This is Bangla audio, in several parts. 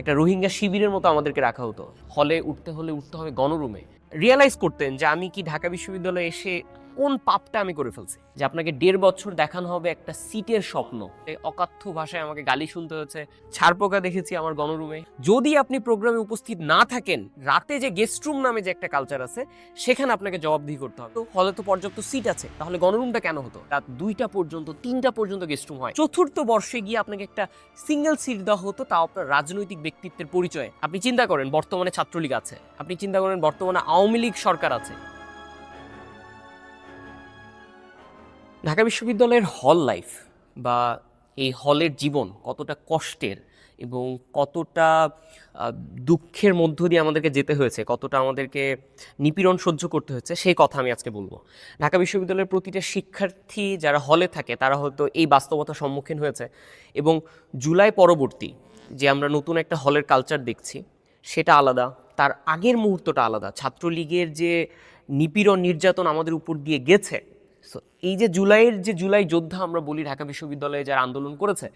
একটা রোহিঙ্গা শিবিরের মতো আমাদেরকে রাখা হতো। হলে উঠতে হলে উঠতে হবে গণরুমে। রিয়েলাইজ করতেন যে আমি কি ঢাকা বিশ্ববিদ্যালয়ে এসে কোন পাপটা আমি করে ফেলছি? যে আপনাকে দেড় বছর দেখানো হবে একটা সিটের স্বপ্ন। এই অকাথ্য ভাষায় আমাকে গালি শুনতে হচ্ছে ছাড়পোকা দেখেছি আমার গণরুমে। যদি আপনি প্রোগ্রামে উপস্থিত না থাকেন, রাতে যে গেস্ট রুম নামে যে একটা কালচার আছে, সেখানে আপনাকে জবাবদিহি করতে হবে। তো হলে তো পর্যাপ্ত সিট আছে। তাহলে গণরুমটা কেন হতো? রাত দুইটা পর্যন্ত, তিনটা পর্যন্ত গেস্ট রুম হয়। চতুর্থ বর্ষে গিয়ে আপনাকে একটা সিঙ্গেল সিট দেওয়া হতো, তাও আপনার রাজনৈতিক ব্যক্তিত্বের পরিচয়। আপনি চিন্তা করেন, বর্তমানে ছাত্রলীগ আছে। আপনি চিন্তা করেন, বর্তমানে আওয়ামী লীগ সরকার আছে। ঢাকা বিশ্ববিদ্যালয়ের হল লাইফ বা এই হলের জীবন কতটা কষ্টের এবং কতটা দুঃখের মধ্য দিয়ে আমাদেরকে যেতে হয়েছে, কতটা আমাদেরকে নিপীড়ন সহ্য করতে হয়েছে, সেই কথা আমি আজকে বলব। ঢাকা বিশ্ববিদ্যালয়ের প্রতিটা শিক্ষার্থী যারা হলে থাকে, তারা হয়তো এই বাস্তবতার সম্মুখীন হয়েছে এবং জুলাই পরবর্তী যে আমরা নতুন একটা হলের কালচার দেখছি, সেটা আলাদা, তার আগের মুহূর্তটা আলাদা। ছাত্রলীগের যে নিপীড়ন, নির্যাতন আমাদের উপর দিয়ে গেছে So, এই যে জুলাইয়ের যে জুলাই যোদ্ধা আমরা বলি ঢাকা বিশ্ববিদ্যালয়ে যারা আন্দোলন করেছে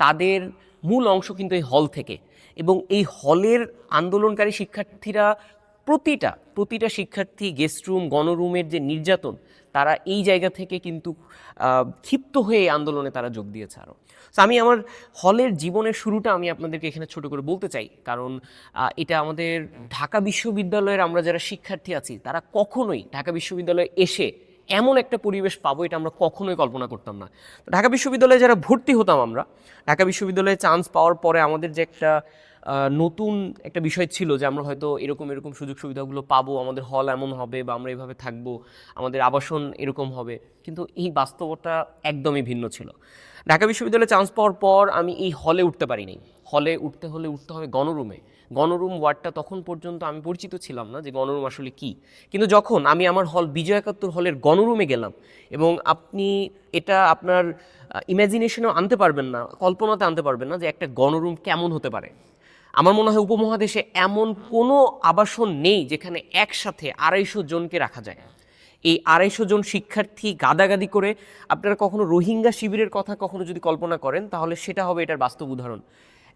তাদের মূল অংশ কিন্তু এই হল থেকে। এবং এই হলের আন্দোলনকারী শিক্ষার্থীরা প্রতিটা প্রতিটা শিক্ষার্থী গেস্ট রুম গণরুমের যে নির্যাতন তারা এই জায়গা থেকে কিন্তু ক্ষিপ্ত হয়ে আন্দোলনে তারা যোগ দিয়েছে আরও So, আমি আমার হলের জীবনের শুরুটা আমি আপনাদেরকে এখানে ছোট করে বলতে চাই। কারণ এটা আমাদের ঢাকা বিশ্ববিদ্যালয়ের আমরা যারা শিক্ষার্থী আছি তারা কখনোই ঢাকা বিশ্ববিদ্যালয়ে এসে এমন একটা পরিবেশ পাবো, এটা আমরা কখনোই কল্পনা করতাম না। ঢাকা বিশ্ববিদ্যালয়ে যারা ভর্তি হতাম আমরা, ঢাকা বিশ্ববিদ্যালয়ে চান্স পাওয়ার পরে আমাদের যে একটা নতুন একটা বিষয় ছিল যে আমরা হয়তো এরকম এরকম সুযোগ সুবিধাগুলো পাবো, আমাদের হল এমন হবে বা আমরা এভাবে থাকব, আমাদের আবাসন এরকম হবে। কিন্তু এই বাস্তবতা একদমই ভিন্ন ছিল। ঢাকা বিশ্ববিদ্যালয়ে চান্স পাওয়ার পর আমি এই হলে উঠতে পারিনি। হলে উঠতে হলে উঠতে হবে গণরুমে। গণরুম ওয়ার্ডটা তখন পর্যন্ত আমি পরিচিত ছিলাম না যে গণরুম আসলে কি। কিন্তু যখন আমি আমার হল বিজয় একাত্তর হলের গণরুমে গেলাম এবং আপনি এটা আপনার ইমাজিনেশনেও আনতে পারবেন না, কল্পনাতে আনতে পারবেন না যে একটা গণরুম কেমন হতে পারে। আমার মনে হয় উপমহাদেশে এমন কোনো আবাসন নেই যেখানে একসাথে আড়াইশো জনকে রাখা যায়। এই আড়াইশো জন শিক্ষার্থী গাদাগাদি করে, আপনারা কখনো রোহিঙ্গা শিবিরের কথা কখনো যদি কল্পনা করেন, তাহলে সেটা হবে এটার বাস্তব উদাহরণ।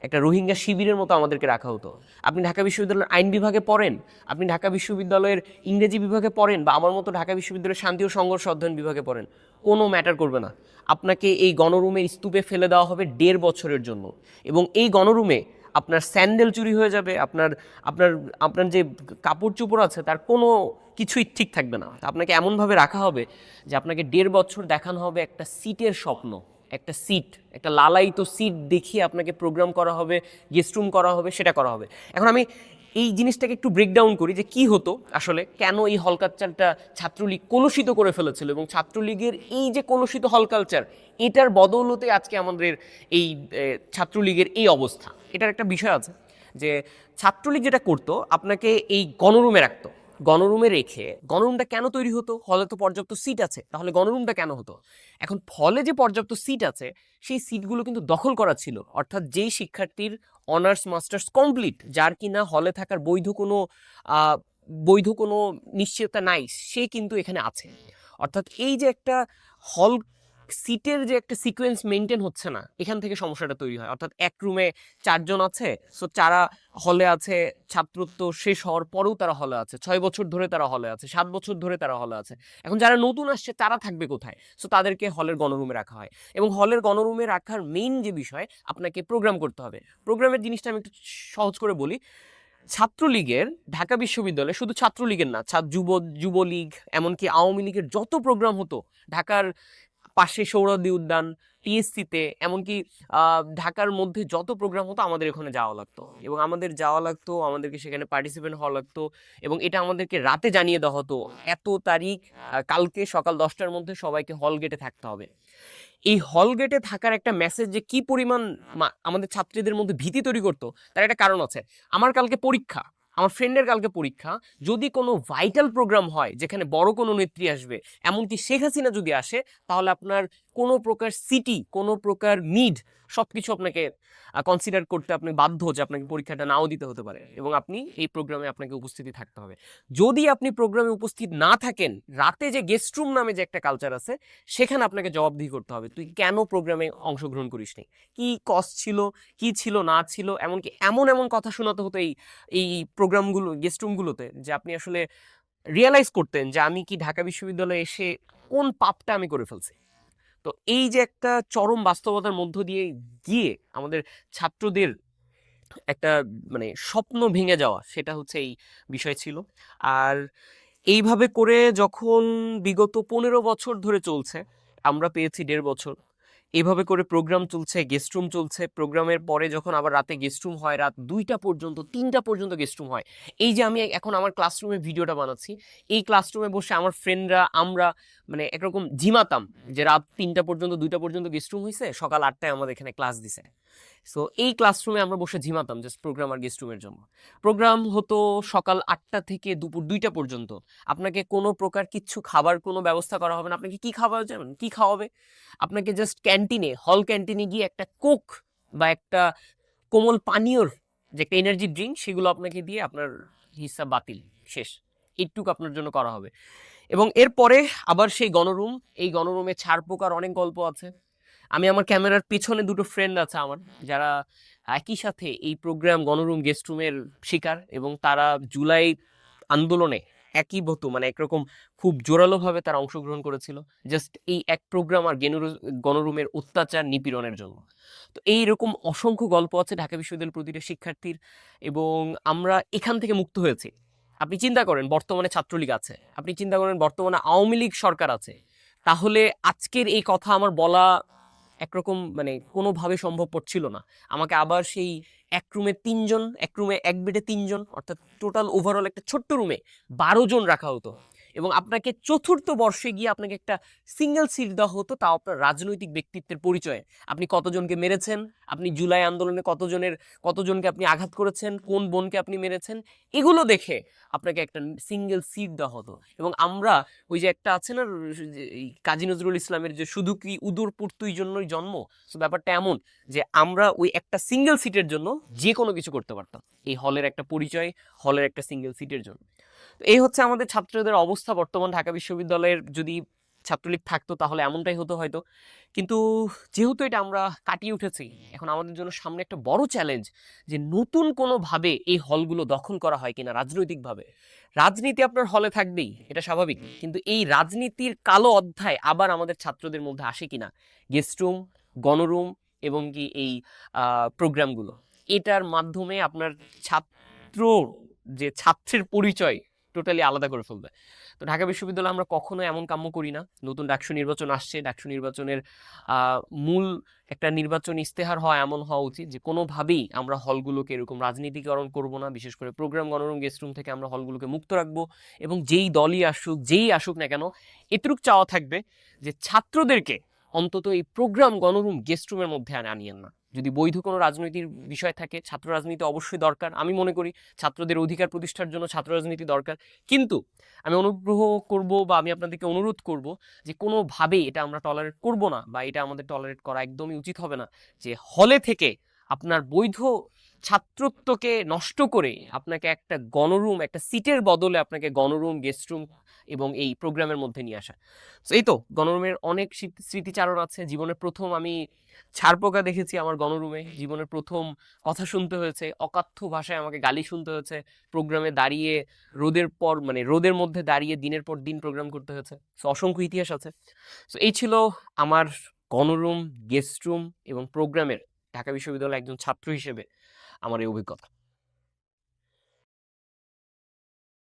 একটা রোহিঙ্গা শিবিরের মতো আমাদেরকে রাখা হতো। আপনি ঢাকা বিশ্ববিদ্যালয়ের আইন বিভাগে পড়েন, আপনি ঢাকা বিশ্ববিদ্যালয়ের ইংরেজি বিভাগে পড়েন বা আমার মতো ঢাকা বিশ্ববিদ্যালয়ের শান্তি ও সংঘর্ষ অধ্যয়ন বিভাগে পড়েন, কোনো ম্যাটার করবে না। আপনাকে এই গণরুমের স্তূপে ফেলে দেওয়া হবে দেড় বছরের জন্য এবং এই গণরুমে আপনার স্যান্ডেল চুরি হয়ে যাবে, আপনার আপনার আপনার যে কাপড় চোপড় আছে, তার কোনো কিছুই ঠিক থাকবে না। আপনাকে এমনভাবে রাখা হবে যে আপনাকে দেড় বছর দেখানো হবে একটা সিটের স্বপ্ন, একটা সিট, একটা লালায়িত সিট দেখিয়ে আপনাকে প্রোগ্রাম করা হবে গেস্ট রুম করা হবে, সেটা করা হবে। এখন আমি এই জিনিসটাকে একটু ব্রেকডাউন করি যে কি হতো আসলে, কেন এই হল কালচারটা ছাত্রলীগ কলুষিত করে ফেলেছিল এবং ছাত্রলীগের এই যে কলুষিত হল কালচার এটার বদৌলতে আজকে আমাদের এই ছাত্রলীগের এই অবস্থা। এটার একটা বিষয় আছে যে ছাত্রলীগ যেটা করতো, আপনাকে এই গণরুমে রাখতো। গণরুমে রেখে গণরুমটা কেন তৈরি হতো? হলে তো পর্যাপ্ত সিট আছে। তাহলে গণরুমটা কেন হতো? এখন ফলে যে পর্যাপ্ত সিট আছে, সেই সিটগুলো কিন্তু দখল করা ছিল। অর্থাৎ যেই শিক্ষার্থীর অনার্স, মাস্টার্স কমপ্লিট, যার কিনা হলে থাকার বৈধ কোনো বৈধ কোনো নিশ্চয়তা নাই, সে কিন্তু এখানে আছে। অর্থাৎ এই যে একটা হল সিটের যে একটা সিকোয়েন্স মেনটেন হচ্ছে না, এখান থেকে সমস্যাটা তৈরি হয়। অর্থাৎ এক রুমে চারজন আছে, সো যারা হলে আছে, ছাত্রত্ব শেষ হওয়ার পরেও তারা হলে আছে, ছয় বছর ধরে তারা হলে আছে, সাত বছর ধরে তারা হলে আছে। এখন যারা নতুন আসছে, তারা থাকবে কোথায়? সো তাদেরকে হলের গণরুমে রাখা হয়। এবং হলের গণরুমে রাখার মেইন যে বিষয়, আপনাকে প্রোগ্রাম করতে হবে। প্রোগ্রামের জিনিসটা আমি একটু সহজ করে বলি। ছাত্রলীগের, ঢাকা বিশ্ববিদ্যালয়ে শুধু ছাত্রলীগের না যুব, যুবলীগ, এমনকি আওয়ামী লীগের যত প্রোগ্রাম হতো, ঢাকার পাশে সৌরদী উদ্যান টিএসসিতে এমনকি ঢাকার মধ্যে যত প্রোগ্রাম হতো আমাদের এখানে যাওয়া লাগতো। এবং আমাদের যাওয়া লাগতো, আমাদেরকে সেখানে পার্টিসিপেন্ট হওয়া লাগতো এবং এটা আমাদেরকে রাতে জানিয়ে দেওয়া হতো, এত তারিখ কালকে সকাল দশটার মধ্যে সবাইকে হল গেটে থাকতে হবে। এই হল গেটে থাকার একটা মেসেজ যে কি পরিমাণ আমাদের ছাত্রীদের মধ্যে ভীতি তৈরি করতো, তার একটা কারণ আছে। আমার কালকে পরীক্ষা আমার ফ্রেন্ডের কালকে পরীক্ষা। যদি কোনো ভাইটাল প্রোগ্রাম হয়, যেখানে বড় কোনো নেত্রী আসবে, এমনকি শেখ হাসিনা যদি আসে, তাহলে আপনার কোনো প্রকার সিটি কোনো প্রকার নিড সব কিছু আপনাকে কনসিডার করতে আপনি বাধ্য যে আপনাকে পরীক্ষাটা নাও দিতে হতে পারে এবং আপনি এই প্রোগ্রামে আপনাকে উপস্থিতি থাকতে হবে। যদি আপনি প্রোগ্রামে উপস্থিত না থাকেন, রাতে যে গেস্ট রুম নামে যে একটা কালচার আছে, সেখানে আপনাকে জবাবদিহি করতে হবে। তুই কেন প্রোগ্রামে অংশগ্রহণ করিস নি? কি কষ্ট ছিল, কি ছিল, না ছিল? এমনকি এমন এমন কথা শোনাতে হতো এই এই প্রোগ্রামগুলো গেস্ট রুমগুলোতে যে আপনি আসলে রিয়েলাইজ করতেন যে আমি কি ঢাকা বিশ্ববিদ্যালয়ে এসে কোন পাপটা আমি করে ফেলছি। তো এই যে একটা চরম বাস্তবতার মধ্য দিয়ে গিয়ে আমাদের ছাত্রদের একটা মানে স্বপ্ন ভেঙে যাওয়া, সেটা হচ্ছে এই বিষয় ছিল। আর এইভাবে করে যখন বিগত পনেরো বছর ধরে চলছে, আমরা পেয়েছি দেড় বছর। এইভাবে করে প্রোগ্রাম চলছে গেস্ট রুম চলছে। প্রোগ্রামের পরে যখন আবার রাতে গেস্ট রুম হয়, রাত দুইটা পর্যন্ত, তিনটা পর্যন্ত গেস্ট রুম হয়। এই যে আমি এখন আমার ক্লাসরুমে ভিডিওটা বানাচ্ছি, এই ক্লাসরুমে বসে আমার ফ্রেন্ডরা আমরা মানে একরকম ঝিমাতাম যে রাত তিনটা পর্যন্ত, দুইটা পর্যন্ত গেস্ট রুম হয়েছে সকাল আটটায় আমাদের এখানে ক্লাস দিছে। সো এই ক্লাসরুমে আমরা বসে ঝিমাতাম জাস্ট প্রোগ্রাম আর গেস্ট রুমের জন্য। প্রোগ্রাম হতো সকাল আটটা থেকে দুপুর দুইটা পর্যন্ত। আপনাকে কোনো প্রকার কিচ্ছু খাবার, কোনো ব্যবস্থা করা হবে না। আপনাকে কী খাওয়া যাবেন কি খাওয়াবে? আপনাকে জাস্ট ক্যান্টিনে হল ক্যান্টিনে গিয়ে একটা কোক বা একটা কোমল পানীয়র যে একটা এনার্জি ড্রিঙ্ক সেগুলো আপনাকে দিয়ে আপনার হিসাব বাতিল, শেষ। এইটুকু আপনার জন্য করা হবে। এবং এরপরে আবার সেই গণরুম, এই গণরুমে ছাড় পোকার অনেক গল্প আছে। আমি আমার ক্যামেরার পেছনে দুটো ফ্রেন্ড আছে আমার, যারা একই সাথে এই প্রোগ্রাম গণরুম গেস্টরুমের শিকার এবং তারা জুলাই আন্দোলনে একই বতো মানে একরকম খুব জোরালোভাবে তারা অংশগ্রহণ করেছিল। জাস্ট এই এক প্রোগ্রাম আর গেনুর- গণরুমের অত্যাচার নিপীড়নের জন্য। তো এইরকম অসংখ্য গল্প আছে ঢাকা বিশ্ববিদ্যালয়ের প্রতিটা শিক্ষার্থীর এবং আমরা এখান থেকে মুক্ত হয়েছি। আপনি চিন্তা করেন, বর্তমানে ছাত্রলীগ আছে। আপনি চিন্তা করেন, বর্তমানে আওয়ামী লীগ সরকার আছে। তাহলে আজকের এই কথা আমার বলা একরকম মানে কোনোভাবে সম্ভব পড়ছিল না। আমাকে আবার সেই এক রুমে তিনজন, এক রুমে এক বেডে তিনজন, অর্থাৎ টোটাল ওভারঅল একটা ছোট্ট রুমে বারো জন রাখা হতো। এবং আপনাকে চতুর্থ বর্ষে গিয়ে আপনাকে একটা সিঙ্গেল সিট দেওয়া হতো, তাও আপনার রাজনৈতিক ব্যক্তিত্বের পরিচয়ে। আপনি কতজনকে মেরেছেন? আপনি জুলাই আন্দোলনে কতজনের, কতজনকে আপনি আঘাত করেছেন? কোন বোনকে আপনি মেরেছেন? এগুলো দেখে আপনাকে একটা সিঙ্গেল সিট দেওয়া হতো। এবং আমরা ওই যে একটা আছে না কাজী নজরুল ইসলামের যে শুধু কি উদর পুর্তুই জন্যই জন্ম তো ব্যাপারটা এমন যে আমরা ওই একটা সিঙ্গেল সিটের জন্য যে কোনো কিছু করতে পারতাম। এই হলের একটা পরিচয়, হলের একটা সিঙ্গেল সিটের জন্য। এই হচ্ছে আমাদের ছাত্রদের অবস্থা বর্তমান ঢাকা বিশ্ববিদ্যালয়ের যদি ছাত্রলীগ থাকতো তাহলে এমনটাই হতো হয়তো। কিন্তু যেহেতু এটা আমরা কাটিয়ে উঠেছি, এখন আমাদের জন্য সামনে একটা বড় চ্যালেঞ্জ যে নতুন কোনোভাবে এই হলগুলো দখল করা হয় কিনা রাজনৈতিকভাবে। রাজনীতি আপনার হলে থাকবেই, এটা স্বাভাবিক। কিন্তু এই রাজনীতির কালো অধ্যায় আবার আমাদের ছাত্রদের মধ্যে আসে কিনা? গেস্ট রুম গণরুম এবং কি এই প্রোগ্রামগুলো এটার মাধ্যমে আপনার ছাত্র যে ছাত্রের পরিচয় টোটালি আলাদা করে ফেলবে। তো ঢাকা বিশ্ববিদ্যালয়ে আমরা কখনো এমন কাম্য করি না। নতুন ডাকসু নির্বাচন আসছে, ডাকসু নির্বাচনের মূল একটা নির্বাচন ইস্তেহার হয় এমন হওয়া উচিত যে, কোনোভাবেই আমরা হলগুলোকে এরকম রাজনীতিকরণ করব না। বিশেষ করে প্রোগ্রাম গণরুম গেস্ট রুম থেকে আমরা হলগুলোকে মুক্ত রাখব এবং যেই দলই আসুক, যেই আসুক না কেন, এতটুক চাওয়া থাকবে যে, ছাত্রদেরকে অন্তত এই প্রোগ্রাম গণরুম গেস্ট রুমের মধ্যে আনে আনিয়েন না। যদি বৈধ কোনো রাজনৈতিক বিষয় থাকে, ছাত্র রাজনীতি অবশ্যই দরকার। আমি মনে করি ছাত্রদের অধিকার প্রতিষ্ঠার জন্য ছাত্র রাজনীতি দরকার। কিন্তু আমি অনুগ্রহ করব বা আমি আপনাদেরকে অনুরোধ করব যে কোনোভাবেই এটা আমরা টলারেট করব না বা এটা আমাদের টলারেট করা একদমই উচিত হবে না। যে হলে থেকে আপনার বৈধ ছাত্রত্বকে নষ্ট করে আপনাকে একটা গণরুম, একটা সিটের বদলে আপনাকে গণরুম, গেস্ট রুম এবং এই প্রোগ্রামের মধ্যে নিয়ে আসা। তো এই তো, গণরুমের অনেক স্মৃতি- স্মৃতিচারণ আছে। জীবনের প্রথম আমি ছাড়পোকা দেখেছি আমার গণরুমে। জীবনের প্রথম কথা শুনতে হয়েছে, অকাথ্য ভাষায় আমাকে গালি শুনতে হয়েছে। প্রোগ্রামে দাঁড়িয়ে রোদের পর মানে রোদের মধ্যে দাঁড়িয়ে দিনের পর দিন প্রোগ্রাম করতে হয়েছে। সো অসংখ্য ইতিহাস আছে। সো এই ছিল আমার গণরুম, গেস্ট রুম এবং প্রোগ্রামের ঢাকা বিশ্ববিদ্যালয়ের একজন ছাত্র হিসেবে আমার এই অভিজ্ঞতা